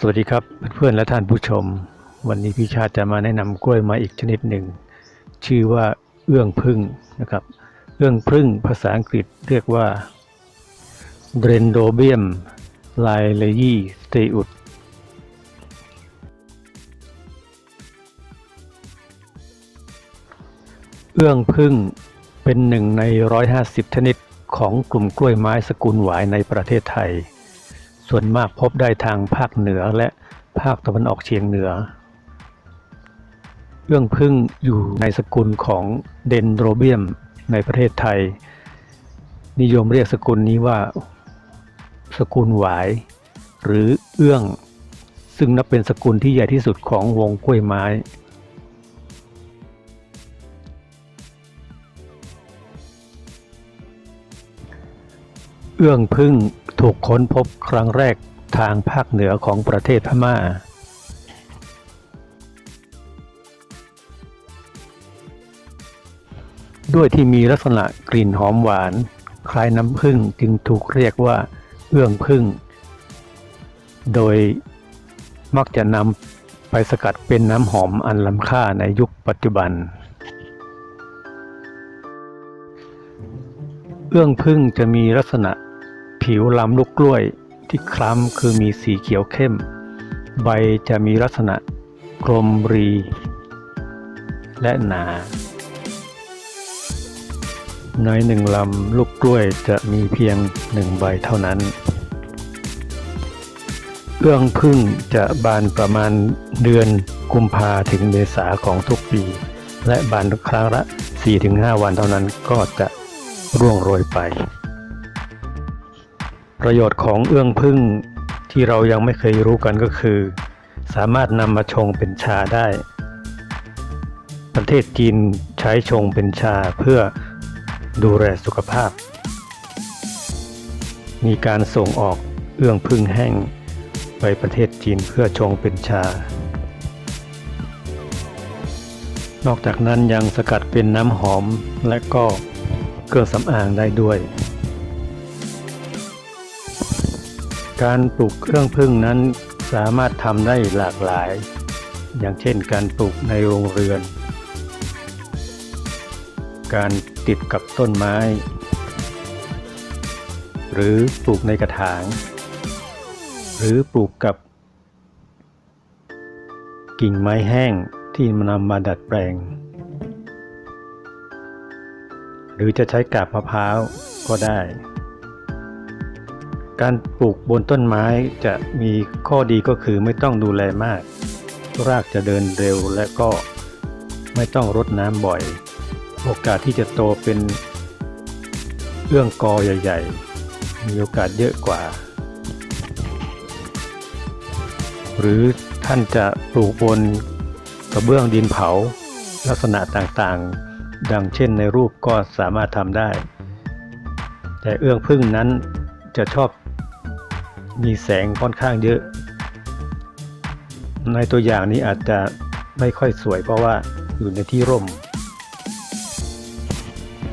สวัสดีครับเพื่อนๆและท่านผู้ชม วันนี้พี่ชาติจะมาแนะนำกล้วยม้อีกชนิดหนึ่ง ชื่อว่าเอื้องพึ่งนะครับ เอื้องพึ่งภาษาอังกฤษเรียกว่า d r e n d o b i u m l i l e y s t e u t เอื้องพึ่งเป็นหนึ่งใน 150 ชนิดของกลุ่มกล้วยไม้สกุลหวายในประเทศไทย ส่วนมากพบได้ทางภาคเหนือและภาคตะวันออกเฉียงเหนือ เอื้องพึ่งอยู่ในสกุลของเดนโดรเบียมในประเทศไทย นิยมเรียกสกุลนี้ว่า สกุลหวาย หรือเอื้อง ซึ่งนับเป็นสกุลที่ใหญ่ที่สุดของวงกล้วยไม้เอื้องพึ่ง ถูกค้นพบครั้งแรกทางภาคเหนือของประเทศพม่า ด้วยที่มีลักษณะกลิ่นหอมหวาน คล้ายน้ำผึ้งจึงถูกเรียกว่าเอื้องพึ่งโดยมักจะนำไปสกัดเป็นน้ำหอมอันล้ำค่าในยุคปัจจุบัน เอื้องพึ่งจะมีลักษณะ ผิวลำลูกกล้วยที่คล้ำคือมีสีเขียวเข้ม ใบจะมีลักษณะกลมรี และหนา ในหนึ่งลำลูกกล้วยจะมีเพียงหนึ่งใบเท่านั้นเอื้องพึ่งจะบานประมาณเดือนกุมภาถึงเมษาของทุกปี และบานครั้งละ 4-5 วันเท่านั้นก็จะร่วงโรยไป ประโยชน์ของเอื้องพึ่งที่เรายังไม่เคยรู้กันก็คือ สามารถนำมาชงเป็นชาได้ ประเทศจีนใช้ชงเป็นชาเพื่อดูแลสุขภาพ มีการส่งออกเอื้องพึ่งแห้งไปประเทศจีนเพื่อชงเป็นชา นอกจากนั้นยังสกัดเป็นน้ำหอมและก็เครื่องสำอางได้ด้วย การปลูกเครื่องพึ่งนั้นสามารถทำได้หลากหลาย อย่างเช่นการปลูกในโรงเรือน การติดกับต้นไม้ หรือปลูกในกระถาง หรือปลูกกับ กิ่งไม้แห้งที่นำมาดัดแปลง หรือจะใช้กาบมะพร้าวก็ได้ การปลูกบนต้นไม้จะมีข้อดีก็คือไม่ต้องดูแลมาก รากจะเดินเร็วและก็ไม่ต้องรดน้ำบ่อย โอกาสที่จะโตเป็นเรื่องกอใหญ่ ๆ มีโอกาสเยอะกว่า หรือท่านจะปลูกบนกระเบื้องดินเผา ลักษณะต่างๆ ดังเช่นในรูปก็สามารถทำได้ แต่เอื้องพึ่งนั้นจะชอบ มีแสงค่อนข้างเยอะ ในตัวอย่างนี้อาจจะไม่ค่อยสวยเพราะว่าอยู่ในที่ร่ม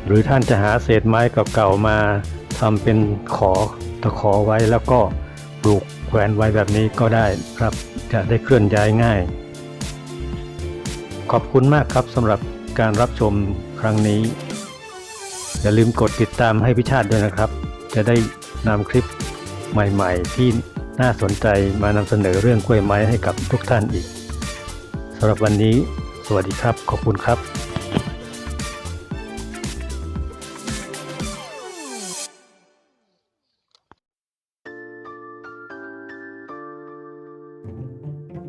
หรือท่านจะหาเศษไม้เก่าๆมาทำเป็นขอตะขอไว้แล้วก็ปลูกแขวนไว้แบบนี้ก็ได้ครับจะได้เคลื่อนย้ายง่าย ขอบคุณมากครับสำหรับการรับชมครั้งนี้ อย่าลืมกดติดตามให้พิชาติด้วยนะครับ จะได้นำคลิป ใหม่ๆ ที่น่าสนใจมานำเสนอเรื่องกล้วยไม้ให้กับทุกท่านอีกสำหรับวันนี้ สวัสดีครับ ขอบคุณครับ